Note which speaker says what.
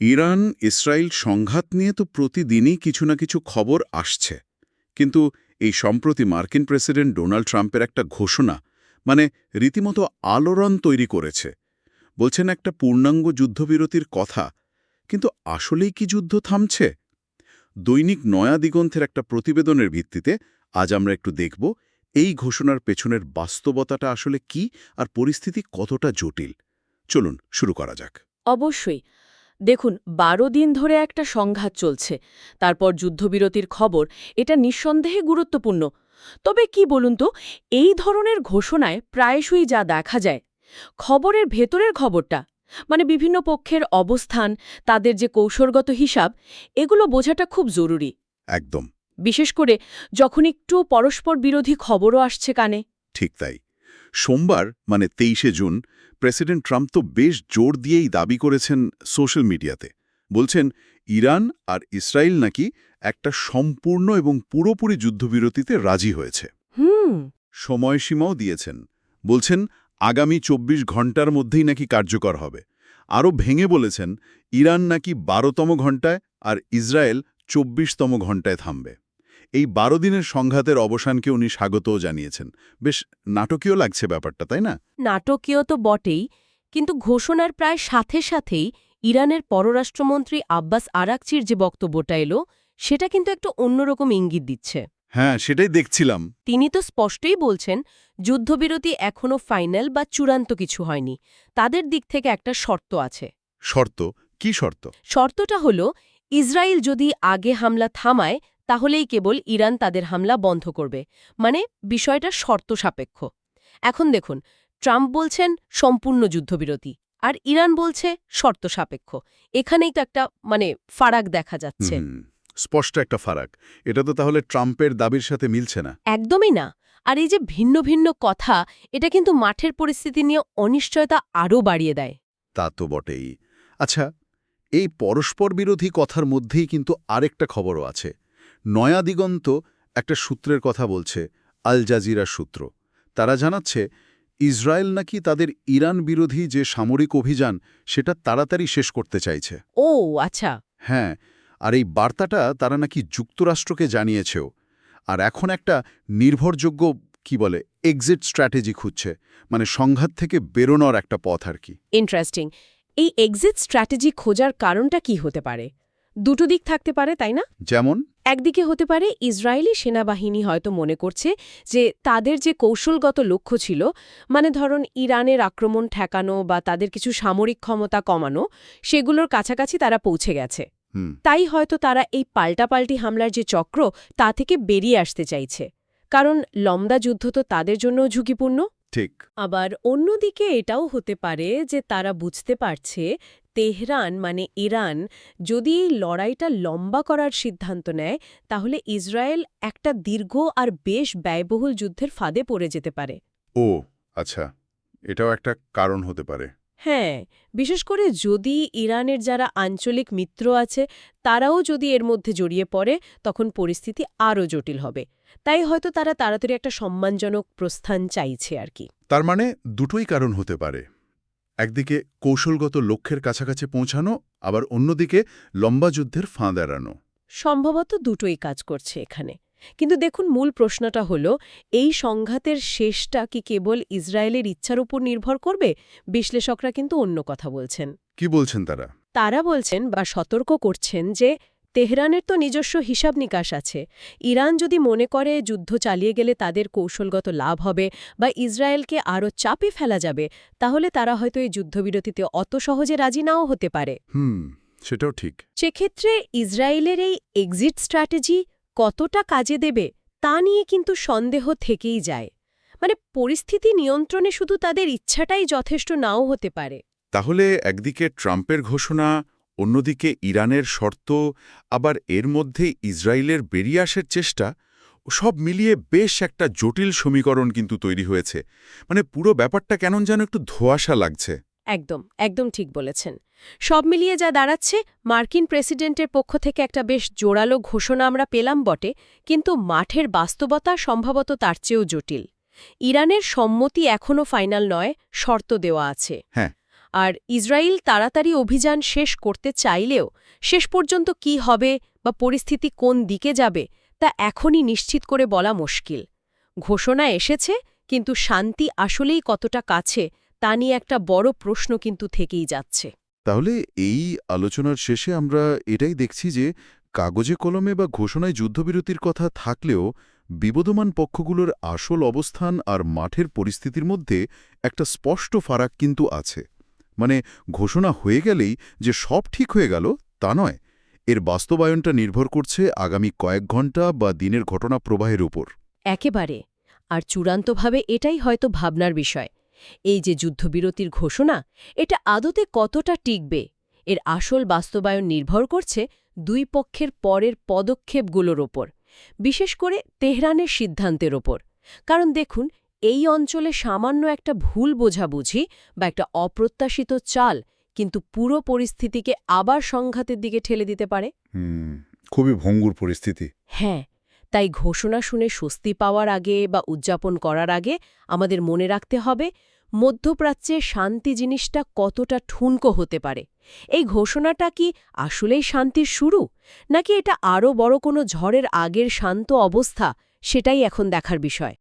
Speaker 1: Iran, Israel সংঘাত নিয়ে তো প্রতিদিনই কিছু না কিছু খবর আসছে। কিন্তু এই সম্প্রতি মার্কিন প্রেসিডেন্ট ডোনাল্ড ট্রাম্পের একটা ঘোষণা মানে রীতিমতো আলোড়ন তৈরি করেছে। বলছেন একটা পূর্ণাঙ্গ যুদ্ধবিরতির কথা, কিন্তু আসলেই কি যুদ্ধ থামছে? দৈনিক নয়া দিগন্তের একটা প্রতিবেদনের ভিত্তিতে আজ আমরা একটু দেখব এই ঘোষণার পেছনের বাস্তবতাটা আসলে কি আর পরিস্থিতি কতটা জটিল। চলুন শুরু করা যাক।
Speaker 2: অবশ্যই দেখুন বারো দিন ধরে একটা সংঘাত চলছে। তারপর যুদ্ধবিরতির খবর এটা নিঃসন্দেহে গুরুত্বপূর্ণ। তবে কি বলুন তো এই ধরনের ঘোষণায় প্রায়শই যা দেখা যায় খবরের ভেতরের খবরটা মানে বিভিন্ন পক্ষের অবস্থান তাদের যে কৌশলগত হিসাব এগুলো বোঝাটা খুব জরুরি।
Speaker 1: একদম।
Speaker 2: বিশেষ করে যখন একটু পরস্পর বিরোধী খবরও আসছে কানে।
Speaker 1: ঠিক তাই। সোমবার মানে তেইশে জুন প্রেসিডেন্ট ট্রাম্প তো বেশ জোর দিয়েই দাবি করেছেন সোশ্যাল মিডিয়াতে। বলছেন ইরান আর ইসরায়েল নাকি একটা সম্পূর্ণ এবং পুরোপুরি যুদ্ধবিরতিতে রাজি হয়েছে। সময়সীমাও দিয়েছেন। বলছেন আগামী ২৪ ঘণ্টার মধ্যেই নাকি কার্যকর হবে। আরও ভেঙে বলেছেন ইরান নাকি বারোতম ঘণ্টায় আর ইসরায়েল চব্বিশতম ঘণ্টায় থামবে। এই বারো দিনের সংঘাতের অবসানকে উনি স্বাগতও জানিয়েছেন। বেশ নাটকীয় লাগছে ব্যাপারটা তাই না?
Speaker 2: নাটকীয় তো বটেই কিন্তু ঘোষণার প্রায় সাথে সাথেই ইরানের পররাষ্ট্রমন্ত্রী আব্বাস আরাকচির যে বক্তব্যটা এলো সেটা কিন্তু একটু অন্যরকম ইঙ্গিত দিচ্ছে।
Speaker 1: হ্যাঁ সেটাই দেখছিলাম।
Speaker 2: তিনি তো স্পষ্টই বলছেন যুদ্ধবিরতি এখনও ফাইনাল বা চূড়ান্ত কিছু হয়নি। তাদের দিক থেকে একটা শর্ত আছে।
Speaker 1: শর্ত? কি শর্ত?
Speaker 2: শর্তটা হল ইসরায়েল যদি আগে হামলা থামায় তাহলেই কেবল ইরান তাদের হামলা বন্ধ করবে। মানে বিষয়টা শর্ত সাপেক্ষ। এখন দেখুন ট্রাম্প বলছেন সম্পূর্ণ যুদ্ধবিরতি আর ইরান বলছে শর্ত সাপেক্ষ। এখানেই তো একটা মানে ফারাক দেখা যাচ্ছে।
Speaker 1: স্পষ্ট একটা ফারাক। এটা তো তাহলে ট্রাম্পের দাবির সাথে মিলছে না।
Speaker 2: একদমই না। আর এই যে ভিন্ন ভিন্ন কথা এটা কিন্তু মাঠের পরিস্থিতি নিয়ে অনিশ্চয়তা আরও বাড়িয়ে দেয়।
Speaker 1: তা তো বটেই। আচ্ছা এই পরস্পর বিরোধী কথার মধ্যেই কিন্তু আরেকটা খবরও আছে। নয়া দিগন্ত একটা সূত্রের কথা বলছে আল জাজিরা সূত্র। তারা জানাচ্ছে ইসরায়েল নাকি তাদের ইরান বিরোধী যে সামরিক অভিযান সেটা তাড়াতাড়ি শেষ করতে চাইছে।
Speaker 2: ও আচ্ছা।
Speaker 1: হ্যাঁ আর এই বার্তাটা তারা নাকি যুক্তরাষ্ট্রকে জানিয়েছেও। আর এখন একটা নির্ভরযোগ্য কি বলে এক্সিট স্ট্র্যাটেজি খুঁজছে মানে সংঘাত থেকে বেরোনোর একটা পথ আর কি।
Speaker 2: ইন্টারেস্টিং এই এক্সিট স্ট্র্যাটেজি খোঁজার কারণটা কি হতে পারে? দুটো দিক থাকতে পারে তাই না?
Speaker 1: যেমন?
Speaker 2: একদিকে হতে পারে ইসরায়েলি সেনাবাহিনী হয়তো মনে করছে যে তাদের যে কৌশলগত লক্ষ্য ছিল মানে ধরুন ইরানের আক্রমণ ঠেকানো বা তাদের কিছু সামরিক ক্ষমতা কমানো সেগুলোর কাছাকাছি তারা পৌঁছে গেছে। তাই হয়তো তারা এই পাল্টাপাল্টি হামলার যে চক্র তা থেকে বেরিয়ে আসতে চাইছে। কারণ লম্বা যুদ্ধ তো তাদের জন্যও ঝুঁকিপূর্ণ।
Speaker 1: ঠিক।
Speaker 2: আবার অন্যদিকে এটাও হতে পারে যে তারা বুঝতে পারছে তেহরান মানে ইরান যদি এই লড়াইটা লম্বা করার সিদ্ধান্ত নেয় তাহলে ইসরায়েল একটা দীর্ঘ আর বেশ ব্যয়বহুল যুদ্ধের ফাঁদে পড়ে যেতে পারে।
Speaker 1: ও আচ্ছা। এটাও একটা কারণ হতে পারে।
Speaker 2: হ্যাঁ বিশেষ করে যদি ইরানের যারা আঞ্চলিক মিত্র আছে তারাও যদি এর মধ্যে জড়িয়ে পড়ে তখন পরিস্থিতি আরও জটিল হবে। তাই হয়তো তারা তাড়াতাড়ি একটা সম্মানজনক প্রস্থান চাইছে আর কি।
Speaker 1: তার মানে দুটোই কারণ হতে পারে। একদিকে কৌশলগত লক্ষ্যের কাছাকাছি পৌঁছানো আবার অন্যদিকে লম্বা যুদ্ধের ফাঁদ এড়ানো।
Speaker 2: সম্ভবত দুটোই কাজ করছে এখানে। কিন্তু দেখুন মূল প্রশ্নটা হল এই সংঘাতের শেষটা কি কেবল ইসরায়েলের ইচ্ছার উপর নির্ভর করবে? বিশ্লেষকরা কিন্তু অন্য কথা বলছেন।
Speaker 1: কি বলছেন তারা?
Speaker 2: তারা বলছেন বা সতর্ক করছেন যে তেহরানের তো নিজস্ব হিসাব নিকাশ আছে। ইরান যদি মনে করে যুদ্ধ চালিয়ে গেলে তাদের কৌশলগত লাভ হবে বা ইসরায়েলকে আরও চাপে ফেলা যাবে তাহলে তারা হয়তো এই যুদ্ধবিরতিতে অত সহজে রাজি নাও হতে পারে।
Speaker 1: হুম সেটাও ঠিক।
Speaker 2: সেক্ষেত্রে ইসরায়েলের এই এক্সিট স্ট্র্যাটেজি কতটা কাজে দেবে তা নিয়ে কিন্তু সন্দেহ থেকেই যায়। মানে পরিস্থিতি নিয়ন্ত্রণে শুধু তাদের ইচ্ছাটাই যথেষ্ট নাও হতে পারে।
Speaker 1: তাহলে একদিকে ট্রাম্পের ঘোষণা, অন্যদিকে ইরানের শর্ত, আবার এর মধ্যে ইসরায়েলের বেরিয়ে আসার চেষ্টা সব মিলিয়ে বেশ একটা জটিল সমীকরণ কিন্তু তৈরি হয়েছে। মানে পুরো ব্যাপারটা কেন যেন একটু ধোয়াশা লাগছে।
Speaker 2: একদম একদম ঠিক বলেছেন। সব মিলিয়ে যা দাঁড়াচ্ছে মার্কিন প্রেসিডেন্টের পক্ষ থেকে একটা বেশ জোরালো ঘোষণা আমরা পেলাম বটে কিন্তু মাঠের বাস্তবতা সম্ভবত তার চেয়েও জটিল। ইরানের সম্মতি এখনও ফাইনাল নয় শর্ত দেওয়া আছে।
Speaker 1: হ্যাঁ।
Speaker 2: আর ইসরায়েল তাড়াতাড়ি অভিযান শেষ করতে চাইলেও শেষ পর্যন্ত কি হবে বা পরিস্থিতি কোন দিকে যাবে তা এখনই নিশ্চিত করে বলা মুশকিল। ঘোষণা এসেছে কিন্তু শান্তি আসলেই কতটা কাছে তা নিয়ে একটা বড় প্রশ্ন কিন্তু থেকেই যাচ্ছে।
Speaker 1: তাহলে এই আলোচনার শেষে আমরা এটাই দেখছি যে কাগজে কলমে বা ঘোষণায় যুদ্ধবিরতির কথা থাকলেও বিবদমান পক্ষগুলোর আসল অবস্থান আর মাঠের পরিস্থিতির মধ্যে একটা স্পষ্ট ফারাক কিন্তু আছে। মানে ঘোষণা হয়ে গেলেই যে সব ঠিক হয়ে গেল তা নয় এর বাস্তবায়নটা নির্ভর করছে আগামী কয়েক ঘণ্টা বা দিনের ঘটনা প্রবাহের উপর।
Speaker 2: একেবারে আর চূড়ান্তভাবে এটাই হয়তো ভাবনার বিষয়। এই যে যুদ্ধবিরতির ঘোষণা এটা আদতে কতটা টিকবে? এর আসল বাস্তবায়ন নির্ভর করছে দুই পক্ষের পরের পদক্ষেপগুলোর ওপর বিশেষ করে তেহরানের সিদ্ধান্তের ওপর। কারণ দেখুন এই অঞ্চলে সামান্য একটা ভুল বোঝাবুঝি বা একটা অপ্রত্যাশিত চাল কিন্তু পুরো পরিস্থিতিকে আবার সংঘাতের দিকে ঠেলে দিতে পারে।
Speaker 1: খুবই ভঙ্গুর পরিস্থিতি।
Speaker 2: হ্যাঁ তাই ঘোষণা শুনে স্বস্তি পাওয়ার আগে বা উদযাপন করার আগে আমাদের মনে রাখতে হবে, মধ্যপ্রাচ্যে শান্তি জিনিসটা কতটা ঠুনকো হতে পারে। এই ঘোষণাটা কি আসলেই শান্তির শুরু? নাকি এটা আরও বড় কোনো ঝড়ের আগের শান্ত অবস্থা, সেটাই এখন দেখার বিষয়।